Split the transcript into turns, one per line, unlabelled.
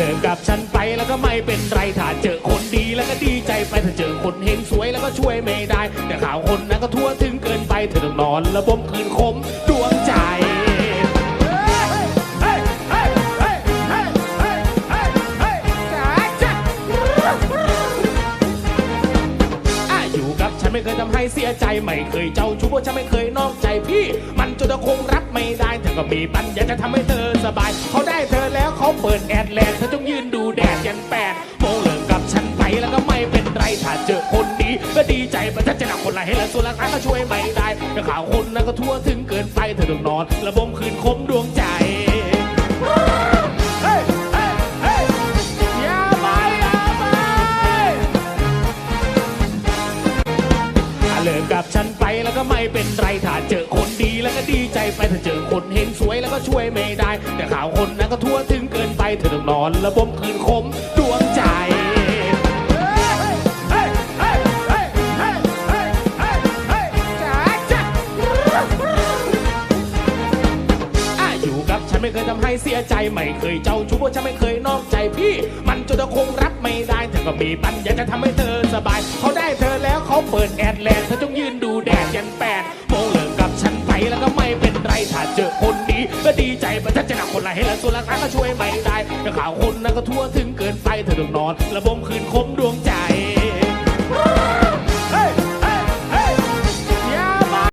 เลิกกับฉันไปแล้วก็ไม่เป็นไรถ้าเจอคนดีแล้วก็ดีใจไปถ้าเจอคนเฮงสวยแล้วก็ช่วยไม่ได้ แต่ข่าวคนนั้นก็ทั่วถึงเกินไปเธอต้องนอนระบมคืนคมดวงใจอะอยู่กับฉันไม่เคยทำให้เสียใจ ไม่เคยเจ้าชู้เพราะฉันไม่เคยนอกใจ มีปัญญาจะทำให้เธอสบาย เขาได้เธอแล้วเขาเปิดแอดแลนด์เธอจงยืนดูแดดยันแปดโมงเหลิกกับฉันไปแล้วก็ไม่เป็นไรถ้าเจอคนดีก็ดีใจมันจะจะนำคนไรให้ละส่วนราคาก็ช่วยไม่ได้แต่ข่าวคนนั้นก็ทั่วถึงเกินไปเธอต้องนอนระบมคืนคมดวงใจ กับฉันไปแล้วก็ไม่เป็นไรถ้าเจอคนดีแล้วก็ดีใจไปถ้าเจอคนเฮงสวยแล้วก็ช่วยไม่ได้ แต่ข่าวคนนั้นก็ทั่วถึงเกินไปเธอต้องนอนระบมคืนคมดวงใจอะอยู่กับฉันไม่เคยทำให้เสียใจไม่เคยเจ้าชู้เพราะฉันไม่เคยนอกใจพี่ มันจนคงรับไม่ได้เธอก็มีปัญญาจะทำให้เธอสบายเขาได้เธอแล้ว เขาเปิดแอดแลนด์เธอจงยืนดูแดดยันแปดโมงเลิกกับฉันไปแล้วก็ไม่เป็นไรถ้าเจอคนดีก็ดีใจมันฉันจะนำคนไรให้ละส่วนราครก็ช่วยไม่ได้แต่ข่าวคนนั้นก็ทั่วถึงเกินไปเธอต้องนอน ระบมคืนคมดวงใจ